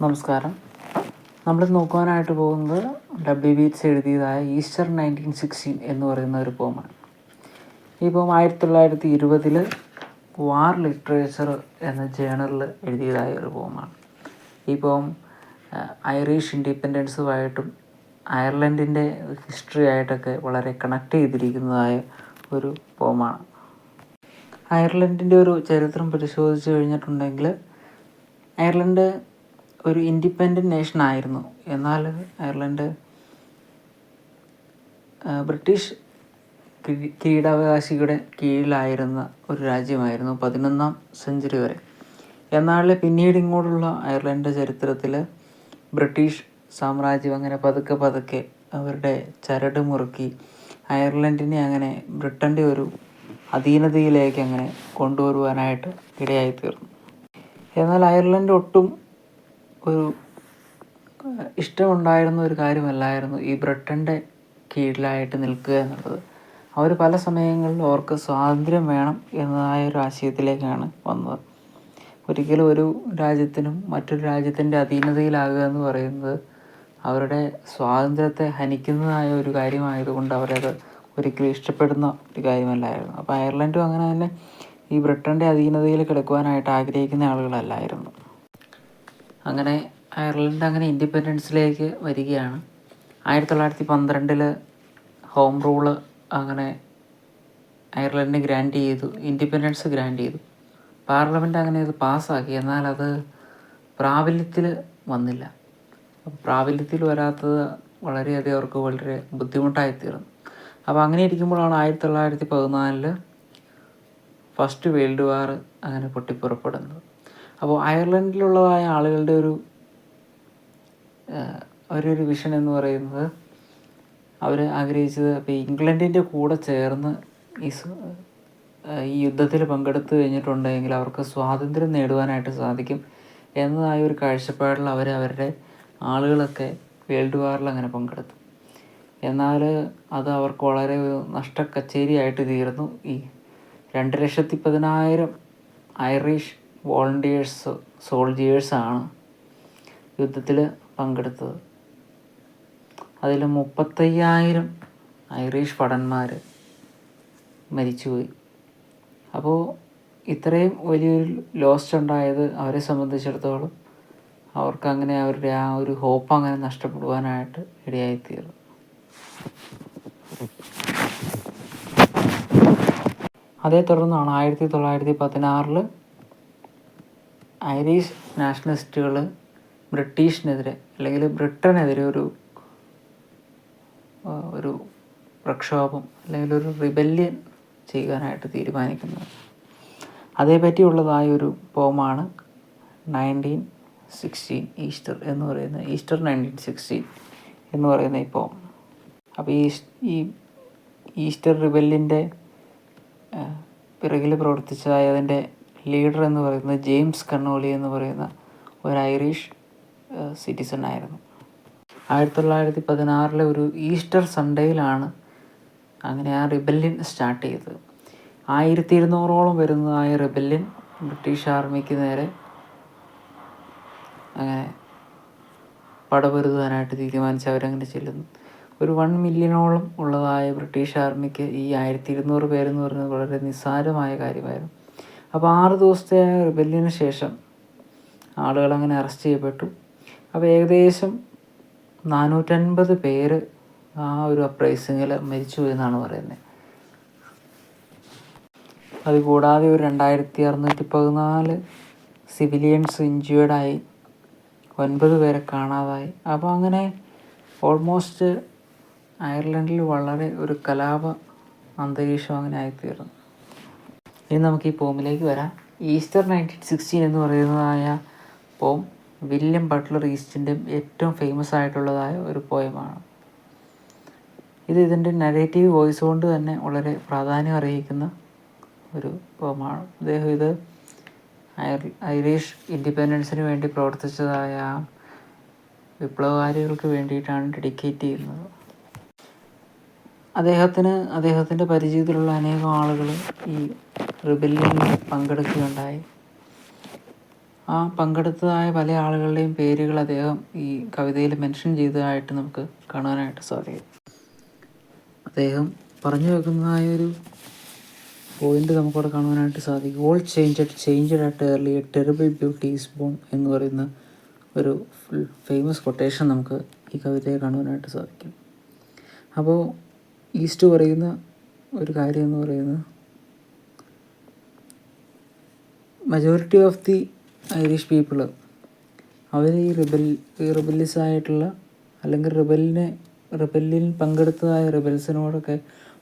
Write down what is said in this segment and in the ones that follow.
നമസ്കാരം. നമ്മൾ നോക്കുവാനായിട്ട് പോകുന്നത് ഡബ്ല്യു ബീറ്റ്സ് എഴുതിയതായ ഈസ്റ്റർ നയന്റീൻ സിക്സ്റ്റീൻ എന്ന് പറയുന്ന ഒരു പോമാണ് ഈ പോം ആയിരത്തി തൊള്ളായിരത്തി ഇരുപതിൽ വാർ ലിറ്ററേച്ചർ എന്ന ജേണലിൽ എഴുതിയതായ ഒരു പോമാണ് ഈ പോം ഐറിഷ് ഇൻഡിപെൻഡൻസുമായിട്ടും അയർലൻഡിന്റെ ഹിസ്റ്ററി ആയിട്ടൊക്കെ വളരെ കണക്ട് ചെയ്തിരിക്കുന്നതായ ഒരു പോമാണ് അയർലൻഡിന്റെ ഒരു ചരിത്രം പരിശോധിച്ച് കഴിഞ്ഞിട്ടുണ്ടെങ്കിൽ അയർലൻഡ് ഒരു ഇൻഡിപെൻഡന്റ് നേഷൻ ആയിരുന്നു. എന്നാൽ അയർലൻഡ് ബ്രിട്ടീഷ് കിരീ- കിരീടാവകാശിയുടെ കീഴിലായിരുന്ന ഒരു രാജ്യമായിരുന്നു പതിനൊന്നാം സെഞ്ചുറി വരെ. എന്നാൽ പിന്നീട് ഇങ്ങോട്ടുള്ള അയർലൻഡ് ചരിത്രത്തിൽ ബ്രിട്ടീഷ് സാമ്രാജ്യം അങ്ങനെ പതുക്കെ പതുക്കെ അവരുടെ ചരട് മുറുക്കി അയർലൻഡിനെ അങ്ങനെ ബ്രിട്ടന്റെ ഒരു അധീനതയിലേക്ക് അങ്ങനെ കൊണ്ടുവരുവാനായിട്ട് ഇടയായി തീർന്നു എന്നാൽ അയർലൻഡ് ഒട്ടും ഒരു ഇഷ്ടമുണ്ടായിരുന്ന ഒരു കാര്യമല്ലായിരുന്നു ഈ ബ്രിട്ടന്റെ കീഴിലായിട്ട് നിൽക്കുക എന്നുള്ളത്. അവർ പല സമയങ്ങളിലും അവർക്ക് സ്വാതന്ത്ര്യം വേണം എന്നതായ ഒരു ആശയത്തിലേക്കാണ് വന്നത്. ഒരിക്കലും ഒരു രാജ്യത്തിനും മറ്റൊരു രാജ്യത്തിന്റെ അധീനതയിലാകുക എന്ന് പറയുന്നത് അവരുടെ സ്വാതന്ത്ര്യത്തെ ഹനിക്കുന്നതായ ഒരു കാര്യമായതുകൊണ്ട് അവരത് ഒരിക്കലും ഇഷ്ടപ്പെടുന്ന ഒരു കാര്യമല്ലായിരുന്നു. അപ്പോൾ അയർലൻഡും അങ്ങനെ തന്നെ ഈ ബ്രിട്ടന്റെ അധീനതയിൽ കിടക്കുവാനായിട്ട് ആഗ്രഹിക്കുന്ന ആളുകളല്ലായിരുന്നു. അങ്ങനെ അയർലൻഡ് അങ്ങനെ ഇൻഡിപെൻഡൻസിലേക്ക് വരികയാണ്. ആയിരത്തി തൊള്ളായിരത്തി പന്ത്രണ്ടിൽ ഹോം റൂൾ അങ്ങനെ അയർലൻഡിന് ഗ്രാൻഡ് ചെയ്തു ഇൻഡിപെൻഡൻസ് ഗ്രാൻഡ് ചെയ്തു. പാർലമെന്റ് അങ്ങനെ അത് പാസ്സാക്കി. എന്നാൽ അത് പ്രാബല്യത്തിൽ വന്നില്ല. പ്രാബല്യത്തിൽ വരാത്തത് വളരെയധികം അവർക്ക് വളരെ ബുദ്ധിമുട്ടായി തീർന്നു. അപ്പോൾ അങ്ങനെ ഇരിക്കുമ്പോഴാണ് ആയിരത്തി തൊള്ളായിരത്തി പതിനാലിൽ ഫസ്റ്റ് വേൾഡ് വാർ അങ്ങനെ പൊട്ടിപ്പുറപ്പെടുന്നത്. അപ്പോൾ അയർലൻഡിലുള്ളതായ ആളുകളുടെ ഒരു അവരൊരു വിഷൻ എന്ന് പറയുന്നത് അവർ ആഗ്രഹിച്ചത് അപ്പോൾ ഇംഗ്ലണ്ടിന്റെ കൂടെ ചേർന്ന് ഈ ഈ യുദ്ധത്തിൽ പങ്കെടുത്തു കഴിഞ്ഞിട്ടുണ്ടെങ്കിൽ അവർക്ക് സ്വാതന്ത്ര്യം നേടുവാനായിട്ട് സാധിക്കും എന്നതായ ഒരു കാഴ്ചപ്പാടിൽ അവർ അവരുടെ ആളുകളൊക്കെ വേൾഡ് വാറിൽ അങ്ങനെ പങ്കെടുത്തു. എന്നാൽ അത് അവർക്ക് വളരെ ഒരു നഷ്ടക്കച്ചേരിയായിട്ട് തീർന്നു. ഈ രണ്ട് ലക്ഷത്തി പതിനായിരം ഐറിഷ് വോളണ്ടിയേഴ്സ് സോൾജിയേഴ്സാണ് യുദ്ധത്തിൽ പങ്കെടുത്തത്. അതിൽ മുപ്പത്തയ്യായിരം ഐറിഷ് ഭടന്മാർ മരിച്ചുപോയി. അപ്പോൾ ഇത്രയും വലിയൊരു ലോസ്റ്റ് ഉണ്ടായത് അവരെ സംബന്ധിച്ചിടത്തോളം അവർക്ക് അങ്ങനെ അവരുടെ ആ ഒരു ഹോപ്പ് അങ്ങനെ നഷ്ടപ്പെടുവാനായിട്ട് ഇടയായിത്തീർന്നു. അതേ തുടർന്നാണ് ആയിരത്തി തൊള്ളായിരത്തി പതിനാറിൽ ഐറിഷ് നാഷണലിസ്റ്റുകൾ ബ്രിട്ടീഷിനെതിരെ അല്ലെങ്കിൽ ബ്രിട്ടനെതിരെ ഒരു ഒരു പ്രക്ഷോഭം അല്ലെങ്കിൽ ഒരു റിബല്യൻ ചെയ്യാനായിട്ട് തീരുമാനിക്കുന്നത്. അതേപറ്റിയുള്ളതായ ഒരു പോമാണ് നയന്റീൻ സിക്സ്റ്റീൻ ഈസ്റ്റർ എന്ന് പറയുന്ന ഈസ്റ്റർ നയന്റീൻ സിക്സ്റ്റീൻ എന്ന് പറയുന്ന ഈ പോം അപ്പോൾ ഈ ഈ ഈസ്റ്റർ റിബല്യന്റെ പിറകിൽ പ്രവർത്തിച്ചതായ അതിന്റെ ലീഡർ എന്ന് പറയുന്നത് ജെയിംസ് കണ്ണോളി എന്ന് പറയുന്ന ഒരു ഐറിഷ് സിറ്റിസൺ ആയിരുന്നു. ആയിരത്തി തൊള്ളായിരത്തി പതിനാറിലെ ഒരു ഈസ്റ്റർ സൺഡേയിലാണ് അങ്ങനെ ആ റിബല്യൻ സ്റ്റാർട്ട് ചെയ്തത്. ആയിരത്തി ഇരുന്നൂറോളം വരുന്നതായ റിബല്യൻ ബ്രിട്ടീഷ് ആർമിക്ക് നേരെ അങ്ങനെ പടപൊരുതാനായിട്ട് തീരുമാനിച്ച് അവരങ്ങനെ ചെല്ലുന്നു. ഒരു വൺ മില്യണോളം ഉള്ളതായ ബ്രിട്ടീഷ് ആർമിക്ക് ഈ ആയിരത്തി ഇരുന്നൂറ് പേരെന്ന് പറയുന്നത് വളരെ നിസ്സാരമായ കാര്യമായിരുന്നു. അപ്പോൾ ആറ് ദിവസത്തെ റിബല്യന് ശേഷം ആളുകൾ അങ്ങനെ അറസ്റ്റ് ചെയ്യപ്പെട്ടു. അപ്പോൾ ഏകദേശം നാനൂറ്റൻപത് പേര് ആ ഒരു അപ്രൈസിങ്ങിൽ മരിച്ചു എന്നാണ് പറയുന്നത്. അതുകൂടാതെ ഒരു രണ്ടായിരത്തി അറുന്നൂറ്റി പതിനാല് സിവിലിയൻസ് ഇഞ്ചുവേഡായി ഒൻപത് പേരെ കാണാതായി. അപ്പോൾ അങ്ങനെ ഓൾമോസ്റ്റ് അയർലൻഡിൽ വളരെ ഒരു കലാപ അന്തരീക്ഷം അങ്ങനെ ആയിത്തീർന്നു. ഇനി നമുക്ക് ഈ പോമിലേക്ക് വരാം. ഈസ്റ്റർ നയന്റീൻ സിക്സ്റ്റീൻ എന്ന് പറയുന്നതായ പോം വില്യം ബട്ട്ലർ ഈസ്റ്റിന്റെ ഏറ്റവും ഫേമസ് ആയിട്ടുള്ളതായ ഒരു പോയമാണ് ഇത് ഇതിന്റെ നരേറ്റീവ് വോയിസ് കൊണ്ട് തന്നെ വളരെ പ്രാധാന്യം അറിയിക്കുന്ന ഒരു പോമാണ് അദ്ദേഹം ഇത് ഐറിഷ് ഇൻഡിപെൻഡൻസിന് വേണ്ടി പ്രവർത്തിച്ചതായ വിപ്ലവകാരികൾക്ക് വേണ്ടിയിട്ടാണ് ഡെഡിക്കേറ്റ് ചെയ്യുന്നത്. അദ്ദേഹത്തിന് അദ്ദേഹത്തിന്റെ പരിചയത്തിലുള്ള അനേകം ആളുകൾ ഈ റിബല്യനിൽ പങ്കെടുക്കുകയുണ്ടായി. ആ പങ്കെടുത്തതായ പല ആളുകളുടെയും പേരുകൾ അദ്ദേഹം ഈ കവിതയിൽ മെൻഷൻ ചെയ്തതായിട്ട് നമുക്ക് കാണാനായിട്ട് സാധിക്കും. അദ്ദേഹം പറഞ്ഞു വെക്കുന്നതായ ഒരു പോയിന്റ് നമുക്കവിടെ കാണുവാനായിട്ട് സാധിക്കും. All change at change at early a terrible beauty is born എന്ന് പറയുന്ന ഒരു ഫുൾ ഫേമസ് കൊട്ടേഷൻ നമുക്ക് ഈ കവിതയെ കാണുവാനായിട്ട് സാധിക്കും. അപ്പോൾ ഈസ്റ്റ് പറയുന്ന ഒരു കാര്യം എന്ന് പറയുന്നത് majority of the Irish people അവർ ഈ റിബൽ ഈ ആയിട്ടുള്ള അല്ലെങ്കിൽ റിബലിനെ റിബല്ലിൽ പങ്കെടുത്തതായ റിബൽസിനോടൊക്കെ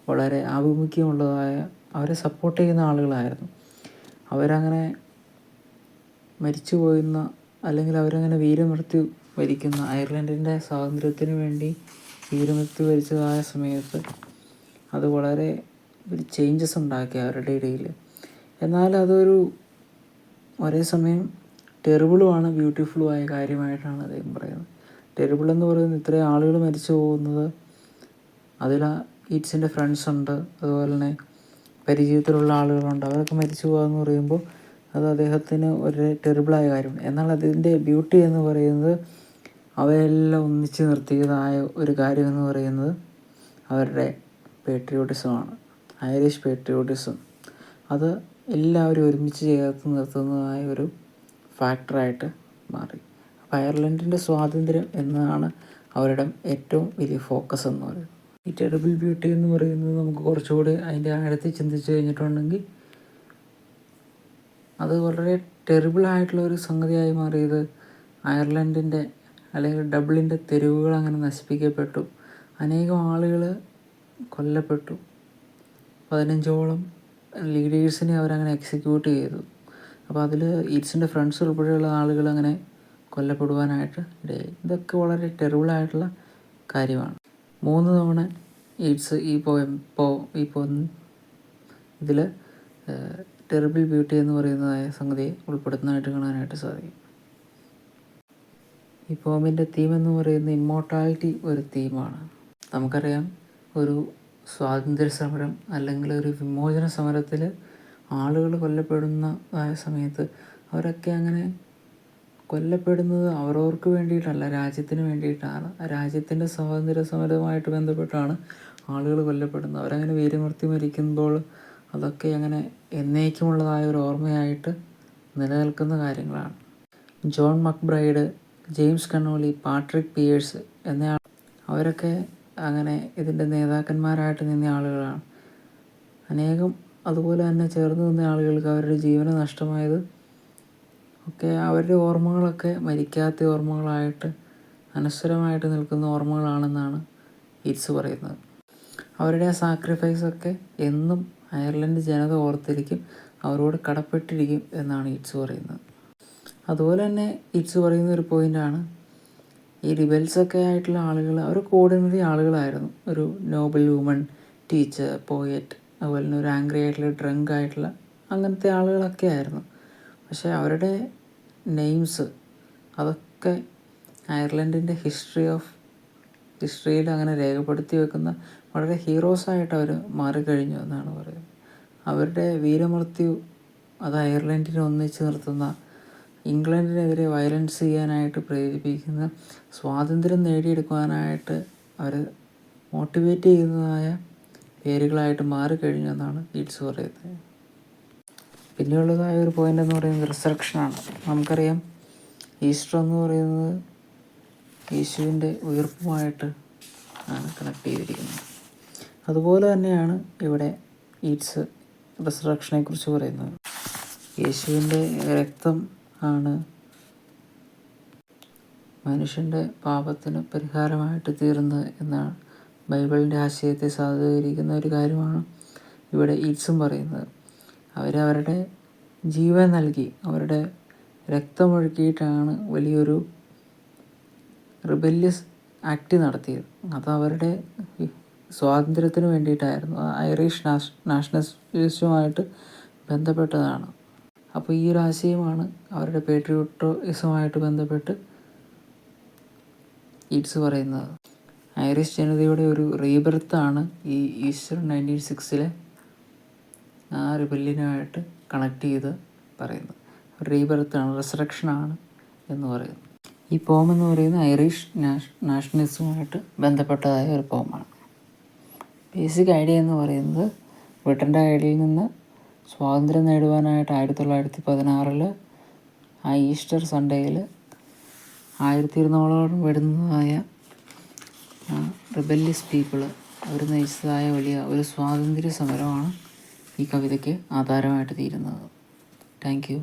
വളരെ ആഭിമുഖ്യമുള്ളതായ അവരെ സപ്പോർട്ട് ചെയ്യുന്ന ആളുകളായിരുന്നു. അവരങ്ങനെ മരിച്ചു പോയുന്ന അല്ലെങ്കിൽ അവരങ്ങനെ വീരമൃത്യു വരിക്കുന്ന അയർലൻഡിന്റെ സ്വാതന്ത്ര്യത്തിന് വേണ്ടി വീരമൃത്യു വരിച്ചതായ സമയത്ത് അത് വളരെ ചേഞ്ചസ് ഉണ്ടാക്കി അവരുടെ ഇടയിൽ എന്നാൽ അതൊരു ഒരേ സമയം ടെറിബിളുമാണ് ബ്യൂട്ടിഫുള്ളും ആയ കാര്യമായിട്ടാണ് അദ്ദേഹം പറയുന്നത്. ടെറിബിൾ എന്ന് പറയുന്നത് ഇത്രയും ആളുകൾ മരിച്ചു പോകുന്നത് അതിൽ ഈറ്റ്സിന്റെ ഫ്രണ്ട്സ് ഉണ്ട് അതുപോലെ തന്നെ പരിചയത്തിലുള്ള ആളുകളുണ്ട്. അവരൊക്കെ മരിച്ചു പോകാമെന്ന് പറയുമ്പോൾ അത് അദ്ദേഹത്തിന് ഒരു ടെറിബിളായ കാര്യമാണ് എന്നാൽ അതിന്റെ ബ്യൂട്ടി എന്ന് പറയുന്നത് അവയെല്ലാം ഒന്നിച്ച് നിർത്തിയതായ ഒരു കാര്യം എന്ന് പറയുന്നത് അവരുടെ പേട്രിയോട്ടിസമാണ് ഐറിഷ് പേട്രിയോട്ടിസം അത് എല്ലാവരും ഒരുമിച്ച് ചേർത്ത് നിർത്തുന്നതായ ഒരു ഫാക്ടറായിട്ട് മാറി. അയർലൻഡിന്റെ സ്വാതന്ത്ര്യം എന്നതാണ് അവരുടെ ഏറ്റവും വലിയ ഫോക്കസ് എന്ന് പറയുന്നത് ഈ ടെറിബിൾ ബ്യൂട്ടി എന്ന് പറയുന്നത് നമുക്ക് കുറച്ചുകൂടി അതിന്റെ ആഴത്തിൽ ചിന്തിച്ച് കഴിഞ്ഞിട്ടുണ്ടെങ്കിൽ അത് വളരെ ടെറിബിൾ ആയിട്ടുള്ള ഒരു സംഗതിയായി മാറിയത് അയർലൻഡിന്റെ അല്ലെങ്കിൽ ഡബ്ലിന്റെ തെരുവുകൾ അങ്ങനെ നശിപ്പിക്കപ്പെട്ടു. അനേകം ആളുകൾ കൊല്ലപ്പെട്ടു. പതിനഞ്ചോളം ലീഡേഴ്സിനെ അവരങ്ങനെ എക്സിക്യൂട്ട് ചെയ്തു. അപ്പോൾ അതിൽ ഈറ്റ്സിന്റെ ഫ്രണ്ട്സ് ഉൾപ്പെടെയുള്ള ആളുകൾ അങ്ങനെ കൊല്ലപ്പെടുവാനായിട്ട് ഇടയായി. ഇതൊക്കെ വളരെ ടെറിബിളായിട്ടുള്ള കാര്യമാണ്. മൂന്ന് തവണ ഈറ്റ്സ് ഈ പോയം പോ ഈ പോ ഇതിൽ ടെറിബിൾ ബ്യൂട്ടി എന്ന് പറയുന്നതായ സംഗതിയെ ഉൾപ്പെടുത്തുന്നതായിട്ട് കാണാനായിട്ട് സാധിക്കും. ഈ പോമിന്റെ തീം എന്ന് പറയുന്നത് ഇമ്മോർട്ടാലിറ്റി ഒരു തീമാണ് നമുക്കറിയാം ഒരു സ്വാതന്ത്ര്യ സമരം അല്ലെങ്കിൽ ഒരു വിമോചന സമരത്തിൽ ആളുകൾ കൊല്ലപ്പെടുന്നതായ സമയത്ത് അവരൊക്കെ അങ്ങനെ കൊല്ലപ്പെടുന്നത് അവരവർക്ക് വേണ്ടിയിട്ടല്ല രാജ്യത്തിന് വേണ്ടിയിട്ടാണ്. രാജ്യത്തിന്റെ സ്വാതന്ത്ര്യ സമരവുമായിട്ട് ബന്ധപ്പെട്ടാണ് ആളുകൾ കൊല്ലപ്പെടുന്നത്. അവരങ്ങനെ വീരമൃത്യു മരിക്കുമ്പോൾ അതൊക്കെ അങ്ങനെ എന്നേക്കുമുള്ളതായ ഒരു ഓർമ്മയായിട്ട് നിലനിൽക്കുന്ന കാര്യങ്ങളാണ്. John MacBride James Connolly Patrick Pearse എന്നയാൾ അവരൊക്കെ അങ്ങനെ ഇതിന്റെ നേതാക്കന്മാരായിട്ട് നിന്ന ആളുകളാണ്. അനേകം അതുപോലെ തന്നെ ചേർന്ന് നിന്ന ആളുകൾക്ക് അവരുടെ ജീവന് നഷ്ടമായത് ഒക്കെ അവരുടെ ഓർമ്മകളൊക്കെ മരിക്കാത്ത ഓർമ്മകളായിട്ട് അനശ്വരമായിട്ട് നിൽക്കുന്ന ഓർമ്മകളാണെന്നാണ് ഇറ്റ്സ് പറയുന്നത്. അവരുടെ ആ സാക്രിഫൈസൊക്കെ എന്നും അയർലൻഡ് ജനത ഓർത്തിരിക്കും അവരോട് കടപ്പെട്ടിരിക്കും എന്നാണ് ഇറ്റ്സ് പറയുന്നത്. അതുപോലെ തന്നെ ഇറ്റ്സ് പറയുന്ന ഒരു പോയിന്റാണ് ഈ റിബൽസൊക്കെ ആയിട്ടുള്ള ആളുകൾ അവർ ഓർഡിനറി ആളുകളായിരുന്നു. ഒരു നോബൽ വുമൺ ടീച്ചർ പോയറ്റ് അതുപോലെ തന്നെ ഒരു ആംഗ്രി ആയിട്ടുള്ള ഡ്രങ്ക് ആയിട്ടുള്ള അങ്ങനത്തെ ആളുകളൊക്കെ ആയിരുന്നു. പക്ഷേ അവരുടെ നെയിംസ് അതൊക്കെ അയർലൻഡിന്റെ ഹിസ്റ്ററി ഓഫ് ഹിസ്റ്ററിയിൽ അങ്ങനെ രേഖപ്പെടുത്തി വെക്കുന്ന വളരെ ഹീറോസായിട്ട് അവർ മാറിക്കഴിഞ്ഞു എന്നാണ് പറയുന്നത്. അവരുടെ വീരമൃത്യു അത് അയർലൻഡിനെ ഒന്നിച്ച് നിർത്തുന്ന ഇംഗ്ലണ്ടിനെതിരെ വയലൻസ് ചെയ്യാനായിട്ട് പ്രേരിപ്പിക്കുന്ന സ്വാതന്ത്ര്യം നേടിയെടുക്കുവാനായിട്ട് അവർ മോട്ടിവേറ്റ് ചെയ്യുന്നതായ പേരുകളായിട്ട് മാറിക്കഴിഞ്ഞു എന്നാണ് ഈഡ്സ് പറയുന്നത്. പിന്നെയുള്ളതായ ഒരു പോയിന്റ് എന്ന് പറയുന്നത് റിസറക്ഷനാണ് നമുക്കറിയാം ഈസ്റ്റർ എന്ന് പറയുന്നത് യേശുവിന്റെ ഉയർപ്പുമായിട്ട് ആണ് കണക്ട് ചെയ്തിരിക്കുന്നത്. അതുപോലെ തന്നെയാണ് ഇവിടെ ഈറ്റ്സ് റിസറക്ഷനെ കുറിച്ച് പറയുന്നത്. യേശുവിന്റെ രക്തം ആണ്. മനുഷ്യന്റെ പാപത്തിന് പരിഹാരമായിട്ട് തീർന്നത് എന്നാണ്. ബൈബിളിന്റെ ആശയത്തെ സാധൂകരിക്കുന്ന ഒരു കാര്യമാണ് ഇവിടെ ഈറ്റ്സും പറയുന്നത്. അവരവരുടെ ജീവൻ നൽകി അവരുടെ രക്തമൊഴുക്കിയിട്ടാണ് വലിയൊരു റിബല്യസ് ആക്ട് നടത്തിയത്. അത് അവരുടെ സ്വാതന്ത്ര്യത്തിന് വേണ്ടിയിട്ടായിരുന്നു. ഐറിഷ് നാഷ് നാഷണലിസവുമായിട്ട് ബന്ധപ്പെട്ടതാണ്. അപ്പോൾ ഈ ഒരു ആശയമാണ് അവരുടെ പേട്രിയോട്ടിസമായിട്ട് ബന്ധപ്പെട്ട് ഈറ്റ്സ് പറയുന്നത്. ഐറിഷ് ജനതയുടെ ഒരു റീബർത്താണ് ഈ ഈസ്റ്റർ നയന്റീൻ സിക്സിലെ ആ റിബല്യനുമായിട്ട് കണക്ട് ചെയ്ത് പറയുന്നത്. റീബർത്താണ് റിസറക്ഷനാണ് എന്ന് പറയുന്നത്. ഈ പോം എന്ന് പറയുന്നത് ഐറിഷ് നാഷ് നാഷണലിസവുമായിട്ട് ബന്ധപ്പെട്ടതായ ഒരു പോമാണ് ബേസിക് ഐഡിയ എന്ന് പറയുന്നത് ബ്രിട്ടന്റെ ഐഡിയയിൽ നിന്ന് സ്വാതന്ത്ര്യം നേടുവാനായിട്ട് ആയിരത്തി തൊള്ളായിരത്തി പതിനാറിൽ ആ ഈസ്റ്റർ സൺഡേയിൽ ആയിരത്തി ഇരുന്നൂറോളം വരുന്നതായ റിബല്യസ് പീപ്പിൾ അവർ നയിച്ചതായ വലിയ ഒരു സ്വാതന്ത്ര്യ സമരമാണ് ഈ കവിതയ്ക്ക് ആധാരമായിട്ട് തീരുന്നത്. Thank you.